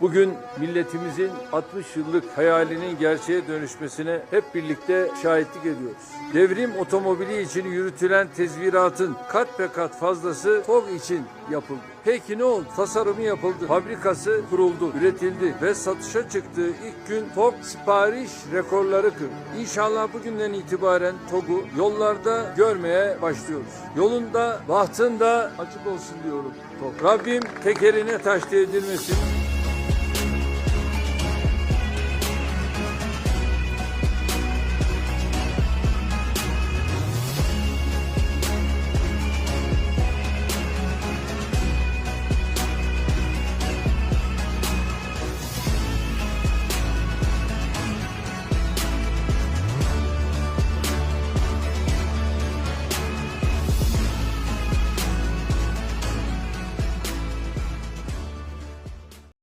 Bugün milletimizin 60 yıllık hayalinin gerçeğe dönüşmesine hep birlikte şahitlik ediyoruz. Devrim otomobili için yürütülen tezviratın kat be kat fazlası TOG için yapıldı. Peki ne oldu? Tasarımı yapıldı, fabrikası kuruldu, üretildi ve satışa çıktığı ilk gün TOG sipariş rekorları kırdı. İnşallah bugünden itibaren TOG'u yollarda görmeye başlıyoruz. Yolunda, bahtında açık olsun diyorum TOG. Rabbim tekerine taş değdirmesin.